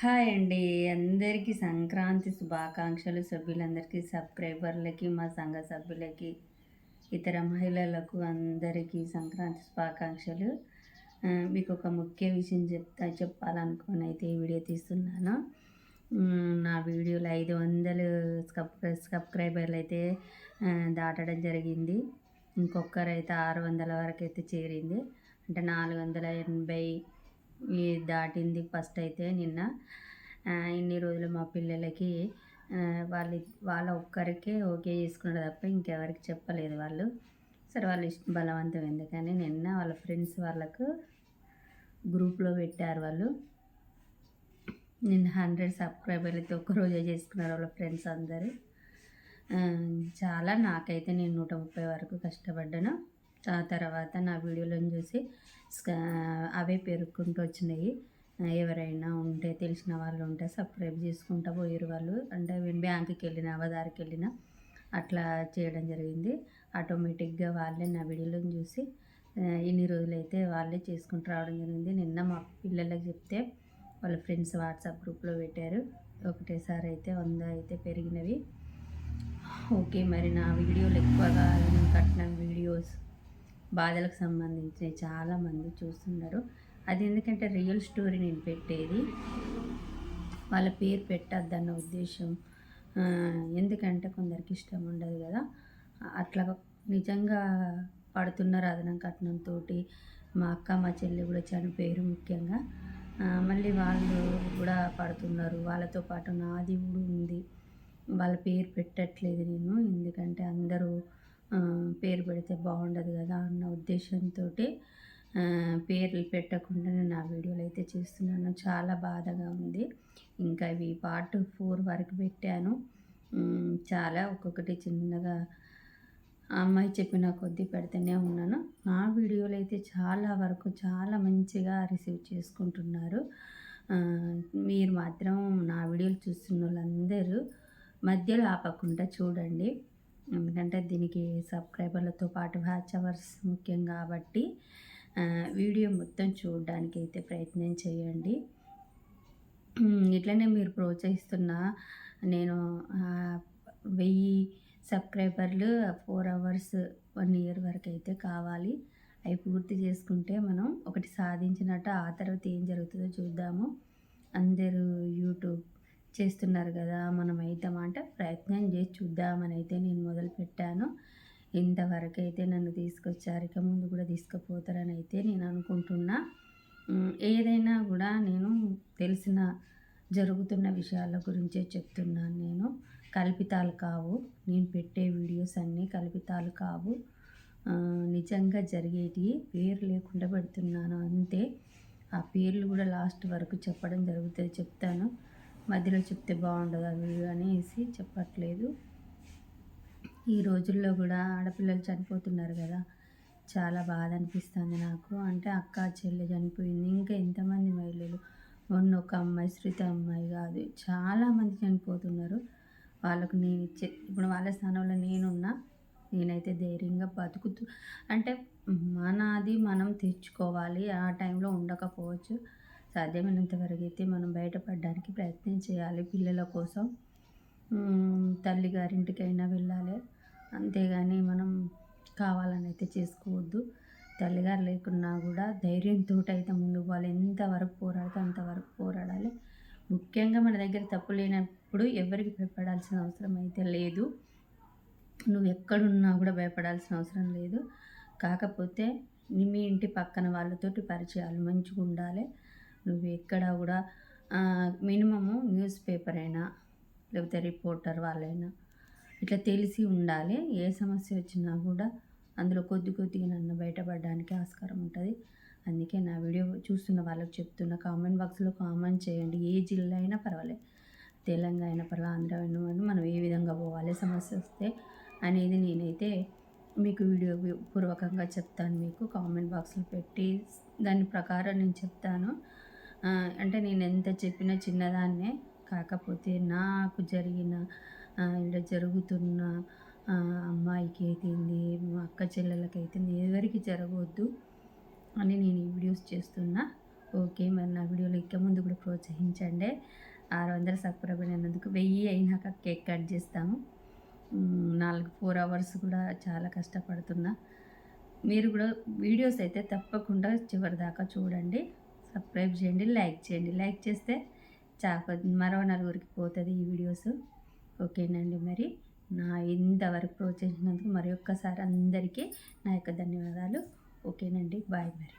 Hi అండి. అందరికీ సంక్రాంతి శుభాకాంక్షలు. సభ్యులందరికీ సబ్స్క్రైబర్లకి మా సంఘ సభ్యులకి ఇతర మహిళలకు అందరికీ సంక్రాంతి శుభాకాంక్షలు. మీకు ఒక ముఖ్య విషయం చెప్తా చెప్పాలనుకుని అయితే ఈ వీడియో తీస్తున్నాను. నా వీడియోలో ఐదు వందలు సబ్స్క్రైబర్లు అయితే దాటడం జరిగింది. ఇంకొకరైతే ఆరు వందల వరకు అయితే చేరింది. అంటే నాలుగు వందల ఎనభై ఈ దాటింది ఫస్ట్ అయితే నిన్న. ఇన్ని రోజులు మా పిల్లలకి వాళ్ళ వాళ్ళ ఒక్కరికే ఓకే చేసుకున్నారు తప్ప ఇంకెవరికి చెప్పలేదు వాళ్ళు. సరే వాళ్ళు ఇష్టం బలవంతం ఎందుకని నిన్న వాళ్ళ ఫ్రెండ్స్ వాళ్ళకు గ్రూప్లో పెట్టారు వాళ్ళు. నిన్న హండ్రెడ్ సబ్స్క్రైబర్లతో ఒక్కరోజే చేసుకున్నారు వాళ్ళ ఫ్రెండ్స్ అందరూ. చాలా నాకైతే నేను నూట ముప్పై వరకు కష్టపడ్డాను. ఆ తర్వాత నా వీడియోలను చూసి అవే పెరుగుకుంటూ వచ్చినాయి. ఎవరైనా ఉంటే తెలిసిన వాళ్ళు ఉంటే సబ్స్క్రైబ్ చేసుకుంటా పోయారు వాళ్ళు. అంటే బ్యాంకుకి వెళ్ళిన అవదారికి వెళ్ళిన అట్లా చేయడం జరిగింది. ఆటోమేటిక్గా వాళ్ళే నా వీడియోలను చూసి ఇన్ని రోజులైతే వాళ్ళే చేసుకుంటూ రావడం జరిగింది. నిన్న మా పిల్లలకు చెప్తే వాళ్ళ ఫ్రెండ్స్ వాట్సాప్ గ్రూప్లో పెట్టారు. ఒకటేసారి అయితే వంద అయితే పెరిగినవి. ఓకే మరి నా వీడియోలు ఎక్కువగా నేను కట్టిన వీడియోస్ బాధలకు సంబంధించి చాలామంది చూస్తున్నారు అది ఎందుకంటే రియల్ స్టోరీ నేను పెట్టేది. వాళ్ళ పేరు పెట్టద్దన్న ఉద్దేశం. ఎందుకంటే కొందరికి ఇష్టం ఉండదు కదా. అట్లా నిజంగా పడుతున్నారు అదనం కట్నంతో మా అక్క మా చెల్లి కూడా చనిపోయారు ముఖ్యంగా. మళ్ళీ వాళ్ళు కూడా పడుతున్నారు. వాళ్ళతో పాటు నాది కూడా ఉంది. వాళ్ళ పేరు పెట్టట్లేదు నేను. ఎందుకంటే అందరూ పేరు పెడితే బాగుండదు కదా అన్న ఉద్దేశంతో పేర్లు పెట్టకుండా నేను నా వీడియోలు అయితే చేస్తున్నాను. చాలా బాధగా ఉంది. ఇంకా ఇవి పార్ట్ ఫోర్ వరకు పెట్టాను. చాలా ఒక్కొక్కటి చిన్నగా ఆ అమ్మాయి చెప్పిన కొద్దీ పెడుతూనే ఉన్నాను. నా వీడియోలు అయితే చాలా వరకు చాలా మంచిగా రిసీవ్ చేసుకుంటున్నారు. మీరు మాత్రం నా వీడియోలు చూస్తున్న వాళ్ళందరూ మధ్యలో ఆపకుండా చూడండి. ఎందుకంటే దీనికి సబ్స్క్రైబర్లతో పాటు హ్యాచ్ అవర్స్ ముఖ్యం కాబట్టి వీడియో మొత్తం చూడడానికి అయితే ప్రయత్నం చేయండి. ఇట్లనే మీరు ప్రోత్సహిస్తున్న నేను వెయ్యి సబ్స్క్రైబర్లు ఫోర్ అవర్స్ వన్ ఇయర్ వరకు అయితే కావాలి. అవి పూర్తి చేసుకుంటే మనం ఒకటి సాధించినట్టు ఆ తర్వాత ఏం జరుగుతుందో చూద్దాము. అందరూ యూట్యూబ్ చేస్తున్నారు కదా మనం అవుతామంటే ప్రయత్నం చేసి చూద్దామని అయితే నేను మొదలు పెట్టాను. ఇంతవరకు అయితే నన్ను తీసుకొచ్చారు ఇక ముందు కూడా తీసుకుపోతారని అయితే నేను అనుకుంటున్నా. ఏదైనా కూడా నేను తెలిసిన జరుగుతున్న విషయాల గురించే చెప్తున్నాను నేను. కల్పితాలు కావు. నేను పెట్టే వీడియోస్ అన్నీ కల్పితాలు కావు. నిజంగా జరిగేటివి పేరు లేకుండా పెడుతున్నాను అంతే. ఆ పేర్లు కూడా లాస్ట్ వరకు చెప్పడం జరుగుతుంది చెప్తాను. మధ్యలో చెప్తే బాగుండదు అవి అనేసి చెప్పట్లేదు. ఈ రోజుల్లో కూడా ఆడపిల్లలు చనిపోతున్నారు కదా. చాలా బాధ అనిపిస్తుంది నాకు. అంటే అక్క చెల్లె చనిపోయింది. ఇంకా ఎంతమంది మహిళలు? మొన్న ఒక అమ్మాయి శృతి అమ్మాయి కాదు. చాలామంది చనిపోతున్నారు. వాళ్ళకు నేను ఇచ్చే ఇప్పుడు వాళ్ళ స్థానంలో నేనున్నా. నేనైతే ధైర్యంగా బతుకుతూ అంటే మనది మనం తెచ్చుకోవాలి. ఆ టైంలో ఉండకపోవచ్చు. సాధ్యమైనంత వరకు అయితే మనం బయటపడడానికి ప్రయత్నం చేయాలి పిల్లల కోసం. తల్లి గారింటికైనా వెళ్ళాలి. అంతేగాని మనం కావాలని అయితే చేసుకోవద్దు. తల్లిగారు లేకున్నా కూడా ధైర్యంతో అయితే ముందుకు పోవాలి ఎంతవరకు పోరాడితే అంతవరకు పోరాడాలి. ముఖ్యంగా మన దగ్గర తప్పు లేనప్పుడు ఎవరికి భయపడాల్సిన అవసరం అయితే లేదు. నువ్వు ఎక్కడున్నా కూడా భయపడాల్సిన అవసరం లేదు. కాకపోతే మీ ఇంటి పక్కన వాళ్ళతోటి పరిచయాలు మంచిగా ఉండాలి నువ్వు ఎక్కడ కూడా మినిమము న్యూస్ పేపర్ అయినా లేకపోతే రిపోర్టర్ వాళ్ళైనా ఇట్లా తెలిసి ఉండాలి. ఏ సమస్య వచ్చినా కూడా అందులో కొద్ది కొద్దిగా నన్ను బయటపడడానికి ఆస్కారం ఉంటుంది. అందుకే నా వీడియో చూస్తున్న వాళ్ళకి చెప్తున్న కామెంట్ బాక్స్లో కామెంట్ చేయండి. ఏ జిల్లా అయినా పర్వాలేదు తెలంగాణ అయినా పర్వాలేదు ఆంధ్ర అయినా మనం ఏ విధంగా పోవాలి సమస్య వస్తే అనేది నేనైతే మీకు వీడియో పూర్వకంగా చెప్తాను. మీకు కామెంట్ బాక్స్లో పెట్టి దాని ప్రకారం నేను చెప్తాను. అంటే నేను ఎంత చెప్పినా చిన్నదాన్నే. కాకపోతే నాకు జరిగిన ఆ, ఇలా జరుగుతున్న అమ్మాయికి అయితేంది మా అక్క చెల్లెలకి అయితేంది ఎవరికి జరగవద్దు అని నేను ఈ వీడియోస్ చేస్తున్నా. ఓకే మరి నా వీడియోలు ఇంకా ముందు కూడా ప్రోత్సహించండి. ఆరు వందల సబ్స్క్రైబర్ అయినందుకు వెయ్యి అయినాక కేక్ కట్ చేస్తాము. నాలుగు ఫోర్ అవర్స్ కూడా చాలా కష్టపడుతున్నా. మీరు కూడా వీడియోస్ అయితే తప్పకుండా చివరి దాకా చూడండి. సబ్స్క్రైబ్ చేయండి లైక్ చేయండి. లైక్ చేస్తే చాప మరో నలుగురికి పోతుంది ఈ వీడియోస్. ఓకేనండి మరి? నా ఇంతవరకు ప్రోత్సహించినందుకు మరి ఒక్కసారి అందరికీ నా యొక్క ధన్యవాదాలు. ఓకేనండి బాయ్ మరి.